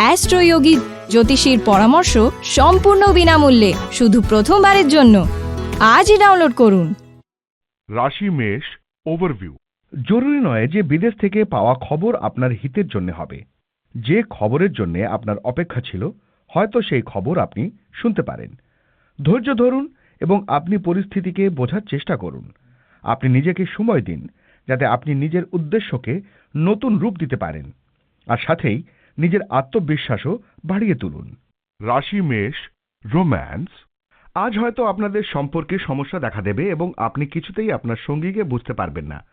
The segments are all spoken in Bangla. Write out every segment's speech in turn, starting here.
অ্যাস্ট্রোয়োগী জ্যোতিষীর পরামর্শ সম্পূর্ণ বিনামূল্যে শুধু প্রথমবারের জন্য। আজই ডাউনলোড করুন। রাশি মেষ ওভারভিউ জরুরি নয় যে বিদেশ থেকে পাওয়া খবর আপনার হিতের জন্য হবে। যে খবরের জন্য আপনার অপেক্ষা ছিল হয়তো সেই খবর আপনি শুনতে পারেন। ধৈর্য ধরুন এবং আপনি পরিস্থিতিকে বোঝার চেষ্টা করুন। আপনি নিজেকে সময় দিন যাতে আপনি নিজের উদ্দেশ্যকে নতুন রূপ দিতে পারেন। আর সাথেই নিজের আত্মবিশ্বাসও বাড়িয়ে তুলুন। রাশি, মেষ, রোম্যান্স, আজ হয়তো আপনাদের সম্পর্কে সমস্যা দেখা দেবে এবং আপনি কিছুতেই আপনার সঙ্গীকে বুঝতে পারবেন না।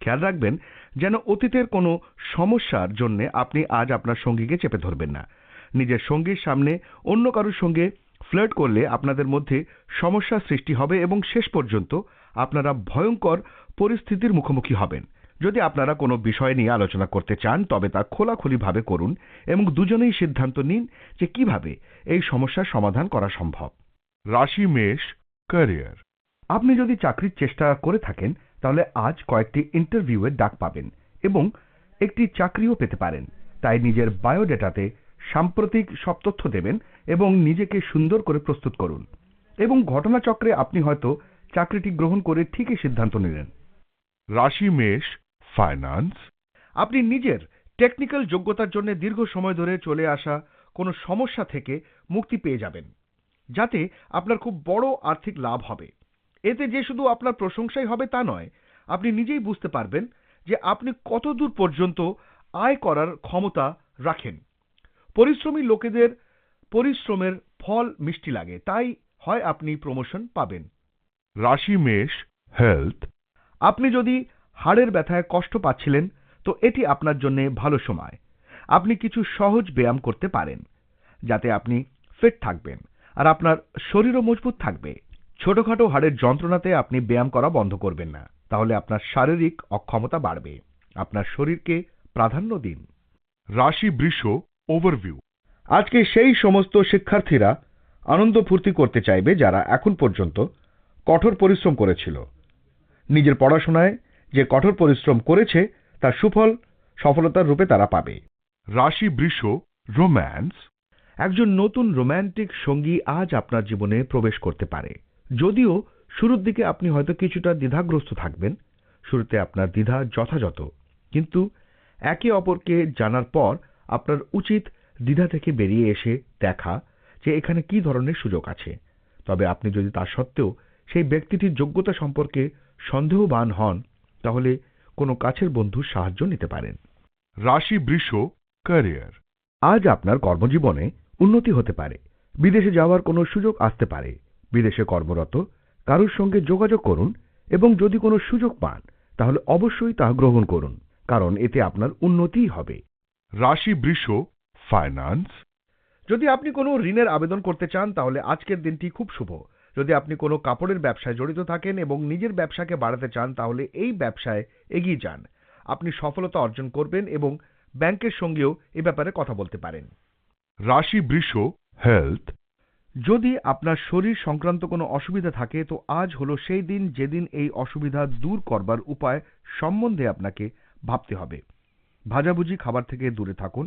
খেয়াল রাখবেন যেন অতীতের কোনো সমস্যার জন্য আপনি আজ আপনার সঙ্গীকে চেপে ধরবেন না। নিজের সঙ্গীর সামনে অন্য কারোর সঙ্গে ফ্লার্ট করলে আপনাদের মধ্যে সমস্যা সৃষ্টি হবে এবং শেষ পর্যন্ত আপনারা ভয়ঙ্কর পরিস্থিতির মুখোমুখি হবেন। যদি আপনারা কোনো বিষয় নিয়ে আলোচনা করতে চান তবে তা খোলাখুলিভাবে করুন এবং দুজনেই সিদ্ধান্ত নিন যে কীভাবে এই সমস্যার সমাধান করা সম্ভব। রাশি মেষ ক্যারিয়ার। আপনি যদি চাকরির চেষ্টা করে থাকেন তাহলে আজ কয়েকটি ইন্টারভিউয়ের ডাক পাবেন এবং একটি চাকরিও পেতে পারেন। তাই নিজের বায়োডেটাতে সাম্প্রতিক সব তথ্য দেবেন এবং নিজেকে সুন্দর করে প্রস্তুত করুন। এবং ঘটনাচক্রে আপনি হয়তো চাকরিটি গ্রহণ করে ঠিকই সিদ্ধান্ত নিলেন। রাশি মেষ ফাইন্যান্স আপনি নিজের টেকনিক্যাল যোগ্যতার জন্য দীর্ঘ সময় ধরে চলে আসা কোনো সমস্যা থেকে মুক্তি পেয়ে যাবেন যাতে আপনার খুব বড় আর্থিক লাভ হবে। এতে যে শুধু আপনার প্রশংসাই হবে তা নয় আপনি নিজেই বুঝতে পারবেন যে আপনি কতদূর পর্যন্ত আয় করার ক্ষমতা রাখেন। পরিশ্রমী লোকেদের পরিশ্রমের ফল মিষ্টি লাগে তাই হয় আপনি প্রমোশন পাবেন। রাশি মেষ হেলথ আপনি যদি হাড়ের ব্যথায় কষ্ট পাচ্ছিলেন, তো এটি আপনার জন্য ভালো সময়। আপনি কিছু সহজ ব্যায়াম করতে পারেন, যাতে আপনি ফিট থাকবেন আর আপনার শরীরও মজবুত থাকবে। ছোটখাটো হাড়ের যন্ত্রণাতে আপনি ব্যায়াম করা বন্ধ করবেন না, তাহলে আপনার শারীরিক অক্ষমতা বাড়বে। আপনার শরীরকে প্রাধান্য দিন। রাশি বৃষ ওভারভিউ। আজকে সেই সমস্ত শিক্ষার্থীরা আনন্দ ফুর্তি করতে চাইবে যারা এখন পর্যন্ত কঠোর পরিশ্রম করেছিল। নিজের পড়াশোনায় যে কঠোর পরিশ্রম করেছে তার সুফল সফলতার রূপে তারা পাবে। রাশি বৃষ রোম্যান্স। একজন নতুন রোম্যান্টিক সঙ্গী আজ আপনার জীবনে প্রবেশ করতে পারে। যদিও শুরুর দিকে আপনি হয়তো কিছুটা দ্বিধাগ্রস্ত থাকবেন। শুরুতে আপনার দ্বিধা যথাযথ। কিন্তু একে অপরকে জানার পর আপনার উচিত দ্বিধা থেকে বেরিয়ে এসে দেখা যে এখানে কি ধরনের সুযোগ আছে। তবে আপনি যদি তা সত্ত্বেও সেই ব্যক্তিটির যোগ্যতা সম্পর্কে সন্দেহবান হন তাহলে কোনো কাছের বন্ধুর সাহায্য নিতে পারেন। রাশি বৃষ ক্যারিয়ার। আজ আপনার কর্মজীবনে উন্নতি হতে পারে। বিদেশে যাওয়ার কোনো সুযোগ আসতে পারে। বিদেশে কর্মরত কারোর সঙ্গে যোগাযোগ করুন এবং যদি কোনো সুযোগ পান তাহলে অবশ্যই তা গ্রহণ করুন কারণ এতে আপনার উন্নতিই হবে। রাশি বৃষ ফাইন্যান্স। যদি আপনি কোনো ঋণের আবেদন করতে চান তাহলে আজকের দিনটি খুব শুভ। যদি আপনি কোনো কাপড়ের ব্যবসায় জড়িত থাকেন এবং নিজের ব্যবসাকে বাড়াতে চান তাহলে এই ব্যবসায় এগিয়ে যান। আপনি সফলতা অর্জন করবেন এবং ব্যাংকের সঙ্গেও এ ব্যাপারে কথা বলতে পারেন। রাশি বৃষ হেলথ যদি আপনার শরীর সংক্রান্ত কোনো অসুবিধা থাকে তো আজ হলো সেই দিন যেদিন এই অসুবিধা দূর করবার উপায় সম্বন্ধে আপনাকে ভাবতে হবে। ভাজাভুজি খাবার থেকে দূরে থাকুন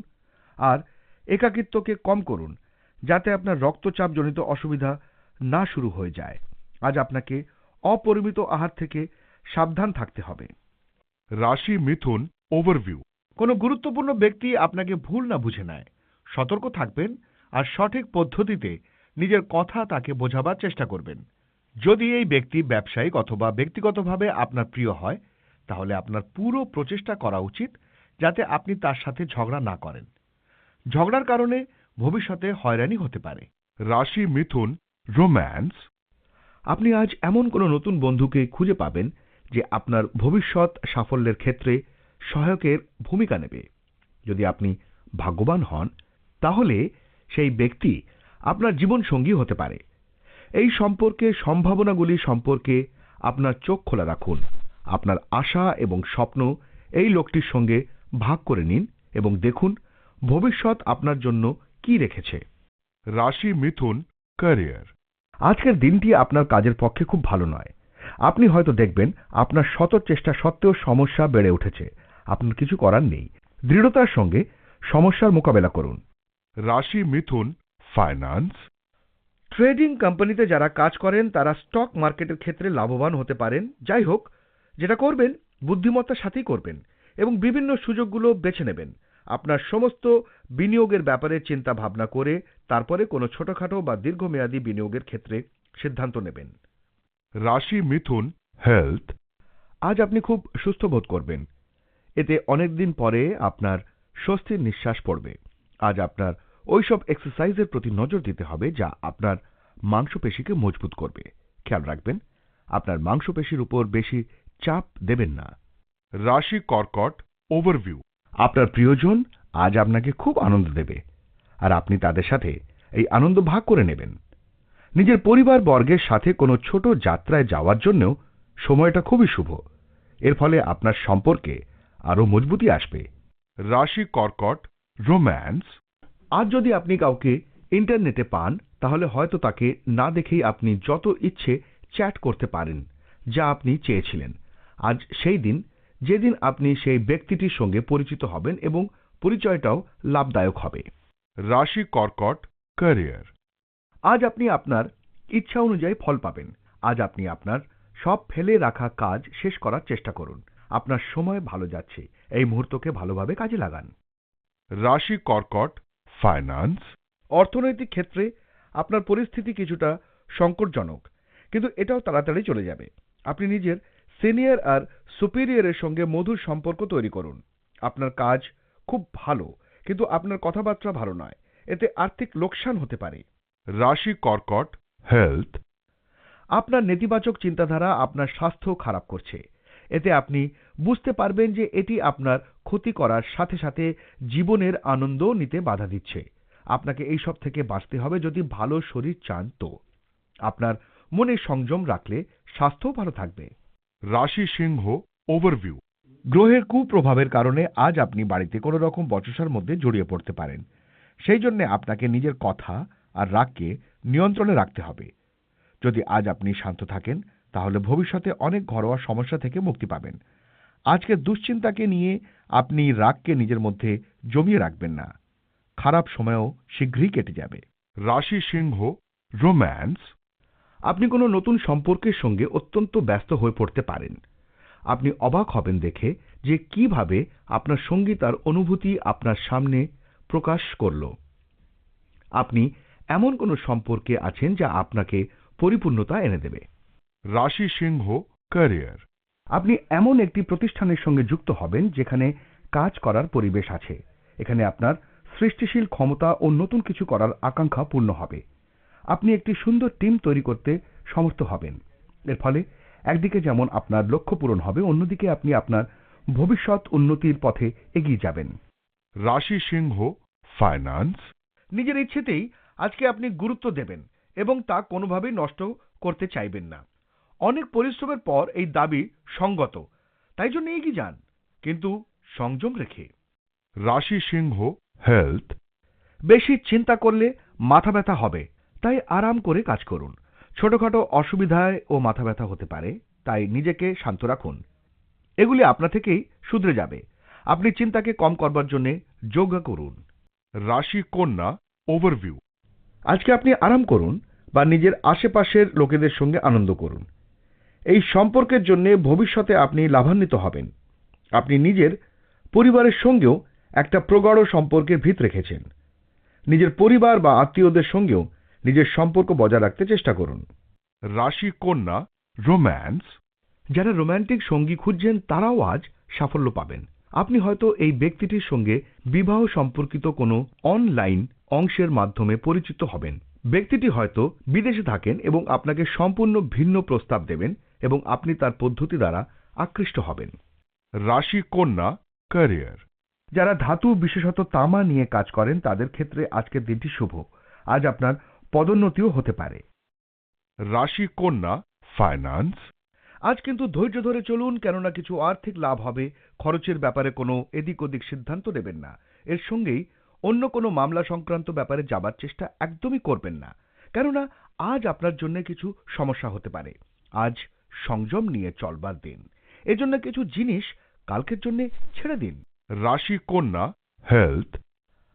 আর একাকিত্বকে কম করুন যাতে আপনার রক্তচাপজনিত অসুবিধা না শুরু হয়ে যায়। আজ আপনাকে অপরিমিত আহার থেকে সাবধান থাকতে হবে। রাশি মিথুন ওভারভিউ কোনো গুরুত্বপূর্ণ ব্যক্তি আপনাকে ভুল না বুঝে নেয়। সতর্ক থাকবেন আর সঠিক পদ্ধতিতে নিজের কথা তাকে বোঝাবার চেষ্টা করবেন। যদি এই ব্যক্তি ব্যবসায়িক অথবা ব্যক্তিগতভাবে আপনার প্রিয় হয় তাহলে আপনার পুরো প্রচেষ্টা করা উচিত যাতে আপনি তার সাথে ঝগড়া না করেন। ঝগড়ার কারণে ভবিষ্যতে হয়রানি হতে পারে। রাশি মিথুন রোম্যান্স আপনি আজ এমন কোনো নতুন বন্ধুকে খুঁজে পাবেন যে আপনার ভবিষ্যৎ সাফল্যের ক্ষেত্রে সহায়কের ভূমিকা নেবে। যদি আপনি ভাগ্যবান হন তাহলে সেই ব্যক্তি আপনার জীবন সঙ্গী হতে পারে। এই সম্পর্কে সম্ভাবনাগুলি সম্পর্কে আপনার চোখ খোলা রাখুন। আপনার আশা এবং স্বপ্ন এই লোকটির সঙ্গে ভাগ করে নিন এবং দেখুন ভবিষ্যৎ আপনার জন্য কি রেখেছে। রাশি মিথুন ক্যারিয়ার। আজকের দিনটি আপনার কাজের পক্ষে খুব ভালো নয়। আপনি হয়তো দেখবেন, আপনার শত চেষ্টা সত্ত্বেও সমস্যা বেড়ে উঠেছে। আপনার কিছু করার নেই। দৃঢ়তার সঙ্গে সমস্যার মোকাবেলা করুন। রাশি মিথুন ফাইন্যান্স। ট্রেডিং কোম্পানিতে যারা কাজ করেন, তারা স্টক মার্কেটের ক্ষেত্রে লাভবান হতে পারেন। যাই হোক, যেটা করবেন, বুদ্ধিমত্তার সাথেই করবেন এবং বিভিন্ন সুযোগগুলো বেছে নেবেন। আপনার সমস্ত বিনিয়োগের ব্যাপারে চিন্তা ভাবনা করে তারপরে কোনো ছোটখাটো বা দীর্ঘমেয়াদী বিনিয়োগের ক্ষেত্রে সিদ্ধান্ত নেবেন। রাশি মিথুন হেলথ আজ আপনি খুব সুস্থ বোধ করবেন। এতে অনেক দিন পরে আপনার স্বস্তির নিঃশ্বাস পড়বে। আজ আপনার ওইসব এক্সারসাইজের প্রতি নজর দিতে হবে যা আপনার মাংসপেশিকে মজবুত করবে। খেয়াল রাখবেন আপনার মাংসপেশির উপর বেশি চাপ দেবেন না। রাশি কর্কট ওভারভিউ আপনার প্রিয়জন আজ আপনাকে খুব আনন্দ দেবে আর আপনি তাদের সাথে এই আনন্দ ভাগ করে নেবেন। নিজের পরিবার বর্গের সাথে কোনো ছোট যাত্রায় যাওয়ার জন্যও সময়টা খুবই শুভ। এর ফলে আপনার সম্পর্কে আরও মজবুতি আসবে। রাশি কর্কট রোম্যান্স। আজ যদি আপনি কাউকে ইন্টারনেটে পান তাহলে হয়তো তাকে না দেখেই আপনি যত ইচ্ছে চ্যাট করতে পারেন যা আপনি চেয়েছিলেন। আজ সেই দিন যেদিন আপনি সেই ব্যক্তিটির সঙ্গে পরিচিত হবেন এবং পরিচয়টাও লাভদায়ক হবে। রাশি কর্কট ক্যারিয়ার আজ আপনি আপনার ইচ্ছা অনুযায়ী ফল পাবেন। আজ আপনি আপনার সব ফেলে রাখা কাজ শেষ করার চেষ্টা করুন। আপনার সময় ভালো যাচ্ছে। এই মুহূর্তকে ভালোভাবে কাজে লাগান। রাশি কর্কট ফাইন্যান্স অর্থনৈতিক ক্ষেত্রে আপনার পরিস্থিতি কিছুটা সংকটজনক কিন্তু এটাও তাড়াতাড়ি চলে যাবে। আপনি নিজের সিনিয়র আর সুপিরিয়রের সঙ্গে মধুর সম্পর্ক তৈরি করুন। আপনার কাজ খুব ভালো কিন্তু আপনার কথাবার্তা ভালো নয়। এতে আর্থিক লোকসান হতে পারে। রাশি কর্কট হেলথ আপনার নেতিবাচক চিন্তাধারা আপনার স্বাস্থ্য খারাপ করছে। এতে আপনি বুঝতে পারবেন যে এটি আপনার ক্ষতি করার সাথে সাথে জীবনের আনন্দ নিতে বাধা দিচ্ছে। আপনাকে এই সব থেকে বাঁচতে হবে যদি ভালো শরীর চান তো। আপনার মনে সংযম রাখলে স্বাস্থ্যও ভালো থাকবে। রাশি সিংহ ওভারভিউ গ্রহের কুপ্রভাবের কারণে আজ আপনি বাড়িতে কোনো রকম বচসার মধ্যে জড়িয়ে পড়তে পারেন। সেই জন্য আপনাকে নিজের কথা আর রাগকে নিয়ন্ত্রণে রাখতে হবে। যদি আজ আপনি শান্ত থাকেন, তাহলে ভবিষ্যতে অনেক ঘরোয়া সমস্যা থেকে মুক্তি পাবেন। আজকের দুশ্চিন্তাকে নিয়ে আপনি রাগকে নিজের মধ্যে জমিয়ে রাখবেন না। খারাপ সময়ও শীঘ্রই কেটে যাবে। রাশি সিংহ রোম্যান্স আপনি কোনো নতুন সম্পর্কের সঙ্গে অত্যন্ত ব্যস্ত হয়ে পড়তে পারেন। আপনি অবাক হবেন দেখে যে কীভাবে আপনার সঙ্গী তার অনুভূতি আপনার সামনে প্রকাশ করল। আপনি এমন কোনো সম্পর্কে আছেন যা আপনাকে পরিপূর্ণতা এনে দেবে? রাশি সিংহ ক্যারিয়ার আপনি এমন একটি প্রতিষ্ঠানের সঙ্গে যুক্ত হবেন যেখানে কাজ করার পরিবেশ আছে। এখানে আপনার সৃষ্টিশীল ক্ষমতা ও নতুন কিছু করার আকাঙ্ক্ষা পূর্ণ হবে। আপনি একটি সুন্দর টিম তৈরি করতে সমর্থ হবেন। এর ফলে একদিকে যেমন আপনার লক্ষ্য পূরণ হবে অন্যদিকে আপনি আপনার ভবিষ্যৎ উন্নতির পথে এগিয়ে যাবেন। রাশি সিংহ ফাইন্যান্স নিজের ইচ্ছেতেই আজকে আপনি গুরুত্ব দেবেন এবং তা কোনোভাবেই নষ্ট করতে চাইবেন না। অনেক পরিশ্রমের পর এই দাবি সঙ্গত তাই জন্য এগিয়ে যান কিন্তু সংযম রেখে। রাশি সিংহ হেলথ বেশি চিন্তা করলে মাথা ব্যথা হবে তাই আরাম করে কাজ করুন। ছোটখাটো অসুবিধায় ও মাথা ব্যথা হতে পারে, তাই নিজেকে শান্ত রাখুন। এগুলি আপনা থেকেই শুধরে যাবে। আপনি চিন্তাকে কম করবার জন্য যোগা করুন। রাশি কন্যা ওভারভিউ আজকে আপনি আরাম করুন বা নিজের আশেপাশের লোকেদের সঙ্গে আনন্দ করুন। এই সম্পর্কের জন্য ভবিষ্যতে আপনি লাভান্বিত হবেন। আপনি নিজের পরিবারের সঙ্গেও একটা প্রগাঢ় সম্পর্কের ভিত রেখেছেন। নিজের পরিবার বা আত্মীয়দের সঙ্গেও নিজের সম্পর্ক বজায় রাখতে চেষ্টা করুন। রাশি কন্যা রোম্যান্স। যারা রোমান্টিক সঙ্গী খুঁজছেন তারাও আজ সাফল্য পাবেন। আপনি হয়তো এই ব্যক্তিটির সঙ্গে বিবাহ সম্পর্কিত কোনো অনলাইন অংশের মাধ্যমে পরিচিত হবেন। ব্যক্তিটি হয়তো বিদেশে থাকেন এবং আপনাকে সম্পূর্ণ ভিন্ন প্রস্তাব দেবেন এবং আপনি তার পদ্ধতি দ্বারা আকৃষ্ট হবেন। রাশি কন্যা ক্যারিয়ার। যারা ধাতু বিশেষত তামা নিয়ে কাজ করেন তাদের ক্ষেত্রে আজকের দিনটি শুভ। আজ আপনার পদোন্নতিও হতে পারে। রাশি কন্যা ফাইন্যান্স আজ কিন্তু ধৈর্য ধরে চলুন কেননা কিছু আর্থিক লাভ হবে। খরচের ব্যাপারে কোনো এদিক ওদিক সিদ্ধান্ত নেবেন না। এর সঙ্গেই অন্য কোনো মামলা সংক্রান্ত ব্যাপারে যাবার চেষ্টা একদমই করবেন না। কেননা আজ আপনার জন্য কিছু সমস্যা হতে পারে। আজ সংযম নিয়ে চলবার দিন। এজন্য কিছু জিনিস কালকের জন্য ছেড়ে দিন। রাশি কন্যা হেলথ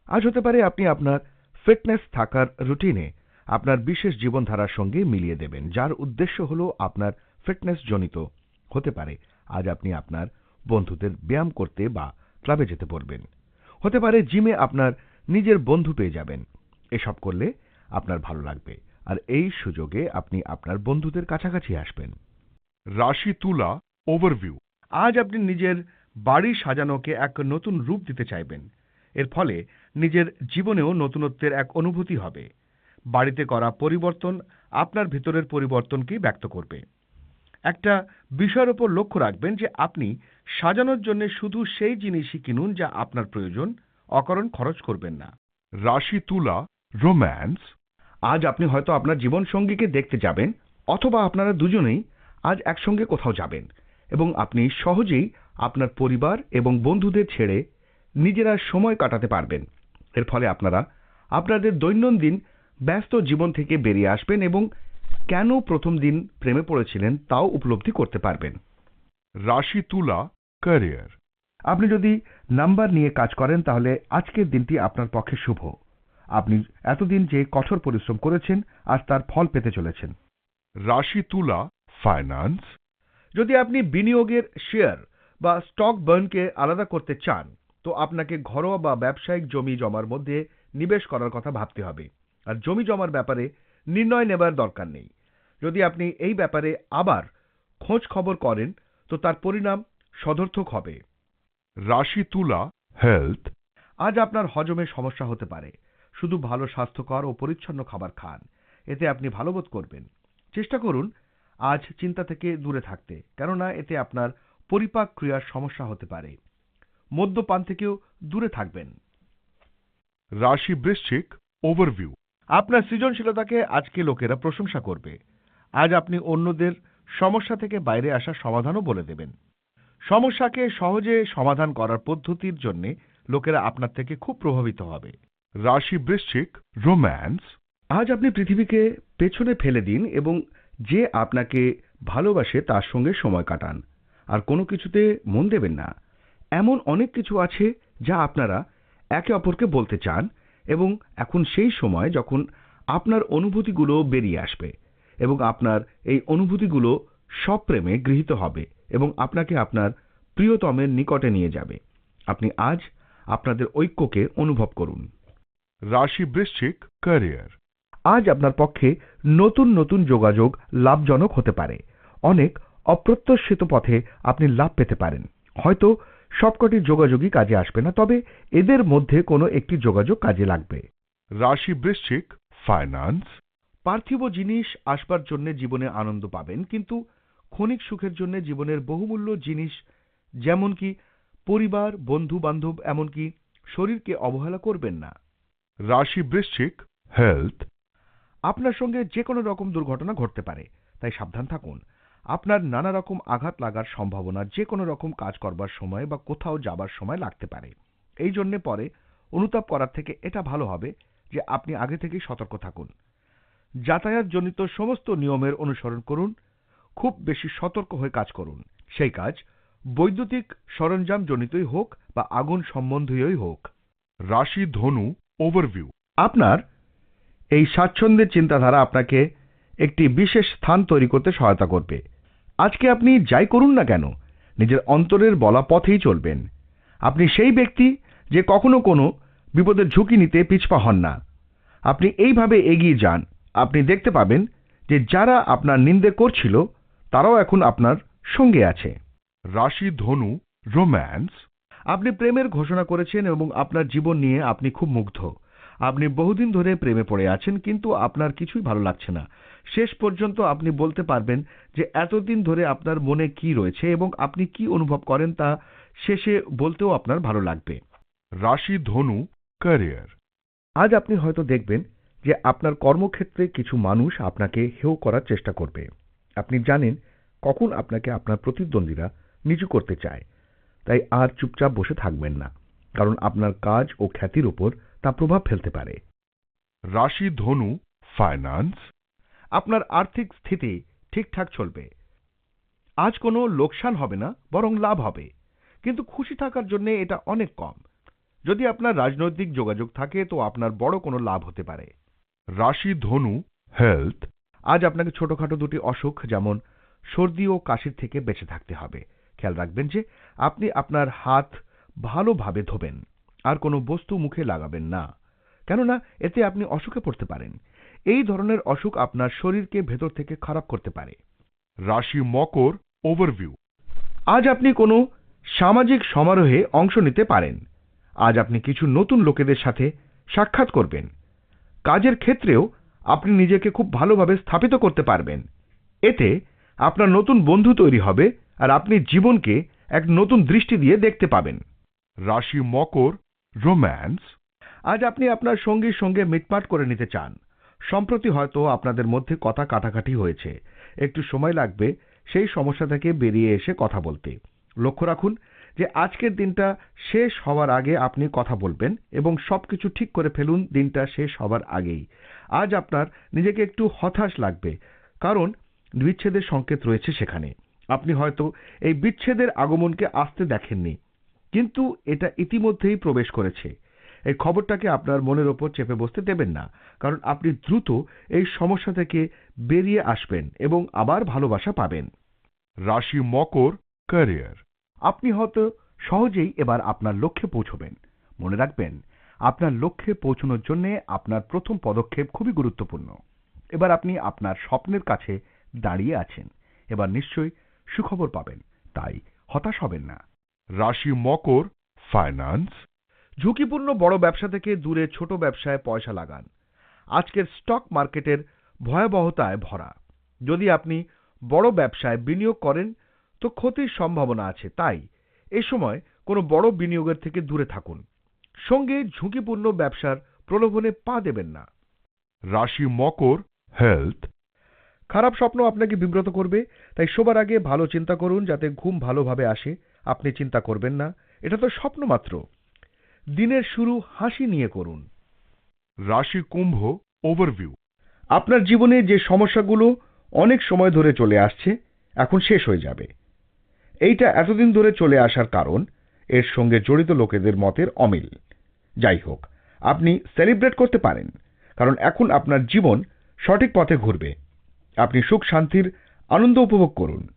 আজ হতে পারে আপনি আপনার ফিটনেস থাকার রুটিনে আপনার বিশেষ জীবনধারার সঙ্গে মিলিয়ে দেবেন, যার উদ্দেশ্য হল আপনার ফিটনেস জনিত হতে পারে। আজ আপনি আপনার বন্ধুদের ব্যায়াম করতে বা ক্লাবে যেতে বলবেন। হতে পারে জিমে আপনার নিজের বন্ধু পেয়ে যাবেন। এসব করলে আপনার ভালো লাগবে। আর এই সুযোগে আপনি আপনার বন্ধুদের কাছাকাছি আসবেন। রাশি তুলা ওভারভিউ। আজ আপনি নিজের বাড়ি সাজানোকে এক নতুন রূপ দিতে চাইবেন। এর ফলে নিজের জীবনেও নতুনত্বের এক অনুভূতি হবে। বাড়িতে করা পরিবর্তন আপনার ভিতরের পরিবর্তনকেই ব্যক্ত করবে। একটা বিষয়ের উপর লক্ষ্য রাখবেন যে আপনি সাজানোর জন্য শুধু সেই জিনিসই কিনুন যা আপনার প্রয়োজন, অকারণ খরচ করবেন না। রাশি, তুলা রোম্যান্স আজ আপনি হয়তো আপনার জীবন সঙ্গীকে দেখতে যাবেন অথবা আপনারা দুজনেই আজ একসঙ্গে কোথাও যাবেন এবং আপনি সহজেই আপনার পরিবার এবং বন্ধুদের ছেড়ে নিজেরা সময় কাটাতে পারবেন। এর ফলে আপনারা আপনাদের দৈনন্দিন ব্যস্ত জীবন থেকে বেরিয়ে আসবেন এবং কেন প্রথম দিন প্রেমে পড়েছিলেন তাও উপলব্ধি করতে পারবেন। রাশি তুলা ক্যারিয়ার আপনি যদি নাম্বার নিয়ে কাজ করেন তাহলে আজকের দিনটি আপনার পক্ষে শুভ। আপনি এতদিন যে কঠোর পরিশ্রম করেছেন আজ তার ফল পেতে চলেছেন। রাশি তুলা ফাইন্যান্স যদি আপনি বিনিয়োগের শেয়ার বা স্টক বার্নকে আলাদা করতে চান তো আপনাকে ঘরোয়া বা ব্যবসায়িক জমি জমার মধ্যে নিবেশ করার কথা ভাবতে হবে। আর জমি জমার ব্যাপারে নির্ণয় নেবার দরকার নেই। যদি আপনি এই ব্যাপারে আবার খোঁজ খবর করেন তো তার পরিণাম সদর্থক হবে। রাশি তুলা হেলথ আজ আপনার হজমে সমস্যা হতে পারে। শুধু ভালো স্বাস্থ্যকর ও পরিচ্ছন্ন খাবার খান। এতে আপনি ভালো বোধ করবেন। চেষ্টা করুন আজ চিন্তা থেকে দূরে থাকতে কেননা এতে আপনার পরিপাক ক্রিয়ার সমস্যা হতে পারে। মদ্যপান থেকেও দূরে থাকবেন। রাশি বৃশ্চিক ওভারভিউ আপনার সৃজনশীলতাকে আজকে লোকেরা প্রশংসা করবে। আজ আপনি অন্যদের সমস্যা থেকে বাইরে আসার সমাধানও বলে দেবেন। সমস্যাকে সহজে সমাধান করার পদ্ধতির জন্য লোকেরা আপনার থেকে খুব প্রভাবিত হবে। রাশি বৃশ্চিক, রোম্যান্স, আজ আপনি পৃথিবীকে পেছনে ফেলে দিন এবং যে আপনাকে ভালোবাসে তার সঙ্গে সময় কাটান। আর কোনো কিছুতে মন দেবেন না। এমন অনেক কিছু আছে যা আপনারা একে অপরকে বলতে চান এবং এখন সেই সময় যখন আপনার অনুভূতিগুলো বেরিয়ে আসবে এবং আপনার এই অনুভূতিগুলো সব প্রেমে গৃহীত হবে এবং আপনাকে আপনার প্রিয়তমের নিকটে নিয়ে যাবে। আপনি আজ আপনাদের ঐক্যকে অনুভব করুন। রাশি বৃশ্চিক ক্যারিয়ার। আজ আপনার পক্ষে নতুন নতুন যোগাযোগ লাভজনক হতে পারে। অনেক অপ্রত্যাশিত পথে আপনি লাভ পেতে পারেন। হয়তো সবকটি যোগাযোগই কাজে আসবে না তবে এদের মধ্যে কোনো একটি যোগাযোগ কাজে লাগবে। রাশি বৃশ্চিক ফাইন্যান্স পার্থিব জিনিস আসবার জন্য জীবনে আনন্দ পাবেন কিন্তু ক্ষণিক সুখের জন্য জীবনের বহুমূল্য জিনিস যেমন কি পরিবার বন্ধু বান্ধব এমনকি শরীরকে অবহেলা করবেন না। রাশি বৃশ্চিক হেলথ আপনার সঙ্গে যে কোনো রকম দুর্ঘটনা ঘটতে পারে তাই সাবধান থাকুন। আপনার নানা রকম আঘাত লাগার সম্ভাবনা যে কোনো রকম কাজ করবার সময় বা কোথাও যাবার সময় লাগতে পারে। এই জন্যে পরে অনুতাপ করার থেকে এটা ভালো হবে যে আপনি আগে থেকেই সতর্ক থাকুন। যাতায়াত জনিত সমস্ত নিয়মের অনুসরণ করুন খুব বেশি সতর্ক হয়ে কাজ করুন। সেই কাজ বৈদ্যুতিক সরঞ্জাম জনিতই হোক বা আগুন সম্বন্ধীয়ই হোক। রাশি ধনু ওভারভিউ আপনার এই স্বাচ্ছন্দ্যের চিন্তাধারা আপনাকে একটি বিশেষ স্থান তৈরি করতে সহায়তা করবে। আজকে আপনি যাই করুন না কেন নিজের অন্তরের বলা পথেই চলবেন। আপনি সেই ব্যক্তি যে কখনো কোনো বিপদের ঝুঁকি নিতে পিছপা হন না। আপনি এইভাবে এগিয়ে যান আপনি দেখতে পাবেন যে যারা আপনার নিন্দে করছিল তারাও এখন আপনার সঙ্গে আছে। রাশি ধনু রোম্যান্স। আপনি প্রেমের ঘোষণা করেছেন এবং আপনার জীবন নিয়ে আপনি খুব মুগ্ধ। আপনি বহুদিন ধরে প্রেমে পড়ে আছেন কিন্তু আপনার কিছুই ভালো লাগছে না। শেষ পর্যন্ত আপনি বলতে পারবেন যে এতদিন ধরে আপনার মনে কি রয়েছে এবং আপনি কি অনুভব করেন তা শেষে বলতেও আপনার ভালো লাগবে। রাশি ধনু ক্যারিয়ার আজ আপনি হয়তো দেখবেন যে আপনার কর্মক্ষেত্রে কিছু মানুষ আপনাকে হেয় করার চেষ্টা করবে। আপনি জানেন কখন আপনাকে আপনার প্রতিদ্বন্দ্বীরা নিচু করতে চায়। তাই আর চুপচাপ বসে থাকবেন না কারণ আপনার কাজ ও খ্যাতির উপর তা প্রভাব ফেলতে পারে। রাশি ধনু ফাইন্যান্স আপনার আর্থিক স্থিতি ঠিকঠাক চলবে। আজ কোনো লোকসান হবে না, বরং লাভ হবে। কিন্তু খুশি থাকার জন্য এটা অনেক কম। যদি আপনার রাজনৈতিক যোগাযোগ থাকে, তো আপনার বড় কোনো লাভ হতে পারে। রাশি ধনু হেলথ, আজ আপনাকে ছোটখাটো দুটি অসুখ, যেমন সর্দি ও কাশির থেকে বেঁচে থাকতে হবে। খেয়াল রাখবেন যে, আপনি আপনার হাত ভালোভাবে ধোবেন, আর কোনো বস্তু মুখে লাগাবেন না। কেননা, এতে আপনি অসুখে পড়তে পারেন। এই ধরনের অসুখ আপনার শরীরকে ভেতর থেকে খারাপ করতে পারে। রাশি মকর ওভারভিউ আজ আপনি কোনো সামাজিক সমারোহে অংশ নিতে পারেন। আজ আপনি কিছু নতুন লোকেদের সাথে সাক্ষাৎ করবেন। কাজের ক্ষেত্রেও আপনি নিজেকে খুব ভালোভাবে স্থাপিত করতে পারবেন। এতে আপনার নতুন বন্ধু তৈরি হবে আর আপনি জীবনকে এক নতুন দৃষ্টি দিয়ে দেখতে পাবেন। রাশি মকর রোম্যান্স আজ আপনি আপনার সঙ্গীর সঙ্গে মিটমাট করে নিতে চান। সম্প্রতি হয়তো আপনাদের মধ্যে কথা কাটাকাটি হয়েছে। একটু সময় লাগবে, সেই সমস্যা থেকে বেরিয়ে এসে কথা বলতে। লক্ষ্য রাখুন যে আজকের দিনটা শেষ হওয়ার আগে আপনি কথা বলবেন এবং সবকিছু ঠিক করে ফেলুন দিনটা শেষ হওয়ার আগেই। আজ আপনার নিজেকে একটু হতাশ লাগবে, কারণ বিচ্ছেদের সংকেত রয়েছে সেখানে। আপনি হয়তো এই বিচ্ছেদের আগমনকে আসতে দেখেননি, কিন্তু এটা ইতিমধ্যেই প্রবেশ করেছে। এই খবরটাকে আপনার মনের ওপর চেপে বসতে দেবেন না। কারণ আপনি দ্রুত এই সমস্যা থেকে বেরিয়ে আসবেন এবং আবার ভালোবাসা পাবেন। রাশি মকর ক্যারিয়ার আপনি হয়তো সহজেই এবার আপনার লক্ষ্যে পৌঁছবেন। মনে রাখবেন আপনার লক্ষ্যে পৌঁছানোর জন্য আপনার প্রথম পদক্ষেপ খুবই গুরুত্বপূর্ণ। এবার আপনি আপনার স্বপ্নের কাছে দাঁড়িয়ে আছেন। এবার নিশ্চয়ই সুখবর পাবেন তাই হতাশ হবেন না। রাশি মকর ফাইন্যান্স ঝুঁকিপূর্ণ বড় ব্যবসা থেকে দূরে ছোট ব্যবসায় পয়সা লাগান। আজকের স্টক মার্কেটের ভয়াবহতায় ভরা। যদি আপনি বড় ব্যবসায় বিনিয়োগ করেন তো ক্ষতির সম্ভাবনা আছে। তাই এ সময় কোনো বড় বিনিয়োগের থেকে দূরে থাকুন। সঙ্গে ঝুঁকিপূর্ণ ব্যবসার প্রলোভনে পা দেবেন না। রাশি মকর হেলথ। খারাপ স্বপ্ন আপনাকে বিব্রত করবে তাই শোবার আগে ভালো চিন্তা করুন যাতে ঘুম ভালোভাবে আসে। আপনি চিন্তা করবেন না এটা তো স্বপ্ন মাত্র। দিনের শুরু হাসি নিয়ে করুন। রাশি কুম্ভ ওভারভিউ আপনার জীবনে যে সমস্যাগুলো অনেক সময় ধরে চলে আসছে এখন শেষ হয়ে যাবে। এইটা এতদিন ধরে চলে আসার কারণ এর সঙ্গে জড়িত লোকেদের মতের অমিল। যাই হোক আপনি সেলিব্রেট করতে পারেন কারণ এখন আপনার জীবন সঠিক পথে ঘুরবে। আপনি সুখ শান্তির আনন্দ উপভোগ করুন।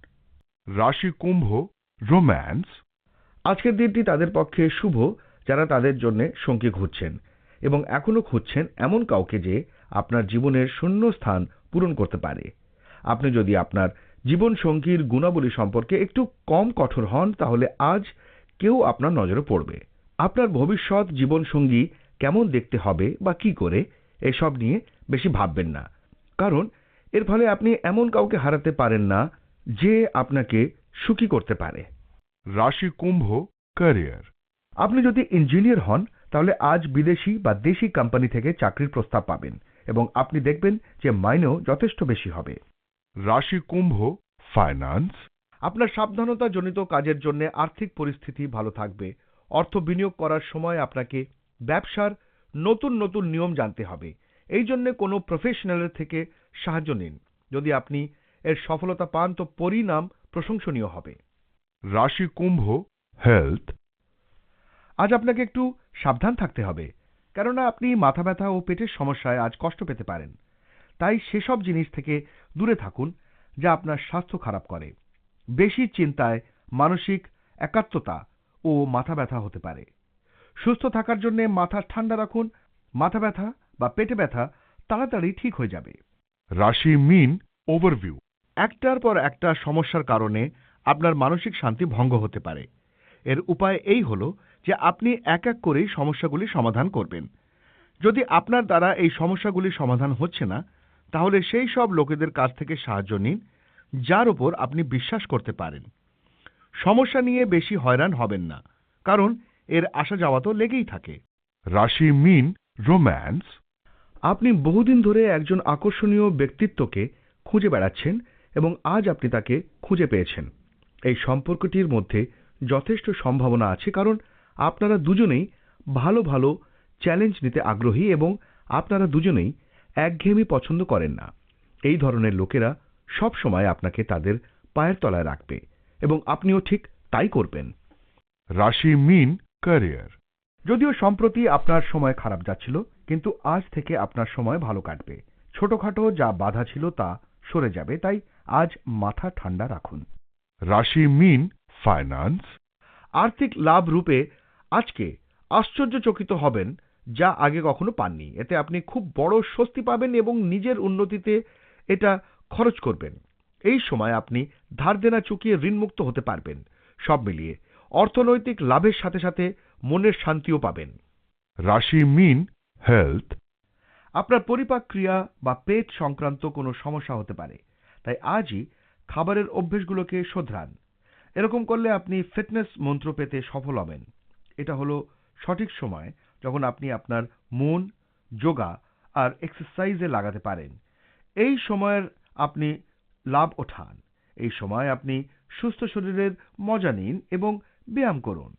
রাশি কুম্ভ রোম্যান্স আজকের দিনটি তাদের পক্ষে শুভ যারা তাদের জন্য সঙ্গী খুঁজছেন এবং এখনও খুঁজছেন এমন কাউকে যে আপনার জীবনের শূন্য স্থান পূরণ করতে পারে। আপনি যদি আপনার জীবন সঙ্গীর গুণাবলী সম্পর্কে একটু কম কঠোর হন, তাহলে আজ কেউ আপনার নজরে পড়বে। আপনার ভবিষ্যৎ জীবন সঙ্গী কেমন দেখতে হবে বা কি করে, এসব নিয়ে বেশি ভাববেন না। কারণ এর ফলে আপনি এমন কাউকে হারাতে পারেন না যে আপনাকে সুখী করতে পারে। রাশি কুম্ভ ক্যারিয়ার আপনি যদি ইঞ্জিনিয়ার হন তাহলে আজ বিদেশি বা দেশি কোম্পানি থেকে চাকরির প্রস্তাব পাবেন এবং আপনি দেখবেন যে মাইনেও যথেষ্ট বেশি হবে। রাশি কুম্ভ ফাইন্যান্স আপনার সাবধানতা জনিত কাজের জন্য আর্থিক পরিস্থিতি ভালো থাকবে। অর্থ বিনিয়োগ করার সময় আপনাকে ব্যবসার নতুন নতুন নিয়ম জানতে হবে। এই জন্য কোনো প্রফেশনালের থেকে সাহায্য নিন। যদি আপনি এর সফলতা পান তো পরিণাম প্রশংসনীয় হবে। রাশি কুম্ভ হেলথ আজ আপনাকে একটু সাবধান থাকতে হবে কেননা আপনি মাথা ব্যথা ও পেটের সমস্যায় আজ কষ্ট পেতে পারেন। তাই সেসব জিনিস থেকে দূরে থাকুন যা আপনার স্বাস্থ্য খারাপ করে। বেশি চিন্তায় মানসিক একাত্মতা ও মাথা ব্যথা হতে পারে। সুস্থ থাকার জন্য মাথা ঠান্ডা রাখুন মাথা ব্যথা বা পেটে ব্যথা তাড়াতাড়ি ঠিক হয়ে যাবে। রাশি মিন ওভারভিউ একটার পর একটা সমস্যার কারণে আপনার মানসিক শান্তি ভঙ্গ হতে পারে। এর উপায় এই হলো যে আপনি এক এক করেই সমস্যাগুলি সমাধান করবেন। যদি আপনার দ্বারা এই সমস্যাগুলি সমাধান হচ্ছে না তাহলে সেই সব লোকেদের কাছ থেকে সাহায্য নিন যার উপর আপনি বিশ্বাস করতে পারেন। সমস্যা নিয়ে বেশি হয়রান হবেন না কারণ এর আসা যাওয়া তো লেগেই থাকে। রাশি মিন রোম্যান্স। আপনি বহুদিন ধরে একজন আকর্ষণীয় ব্যক্তিত্বকে খুঁজে বেড়াচ্ছেন এবং আজ আপনি তাকে খুঁজে পেয়েছেন। এই সম্পর্কটির মধ্যে যথেষ্ট সম্ভাবনা আছে কারণ আপনারা দুজনেই ভালো ভালো চ্যালেঞ্জ নিতে আগ্রহী এবং আপনারা দুজনেই একঘেয়েমি পছন্দ করেন না। এই ধরনের লোকেরা সব সময় আপনাকে তাদের পায়ের তলায় রাখবে এবং আপনিও ঠিক তাই করবেন। রাশি মিন ক্যারিয়ার যদিও সম্প্রতি আপনার সময় খারাপ যাচ্ছিল কিন্তু আজ থেকে আপনার সময় ভালো কাটবে। ছোটখাটো যা বাধা ছিল তা সরে যাবে তাই আজ মাথা ঠান্ডা রাখুন। রাশি মিন ফাইন্যান্স আর্থিক লাভ রূপে আজকে আশ্চর্যচকিত হবেন যা আগে কখনো পাননি। এতে আপনি খুব বড় স্বস্তি পাবেন এবং নিজের উন্নতিতে এটা খরচ করবেন। এই সময় আপনি ধার দেনা চুকিয়ে ঋণমুক্ত হতে পারবেন। সব মিলিয়ে অর্থনৈতিক লাভের সাথে সাথে মনের শান্তিও পাবেন। রাশি মিন হেলথ। আপনার পরিপাক ক্রিয়া বা পেট সংক্রান্ত কোনো সমস্যা হতে পারে। তাই আজই খাবারের অভ্যেসগুলোকে শোধরান। এরকম করলে আপনি ফিটনেস মন্ত্র পেতে সফল হবেন। এটা হলো সঠিক সময় যখন আপনি আপনার মন, যোগা আর এক্সারসাইজে লাগাতে পারেন। এই সময়ের আপনি লাভ ওঠান। এই সময় আপনি সুস্থ শরীরের মজা নিন এবং ব্যায়াম করুন।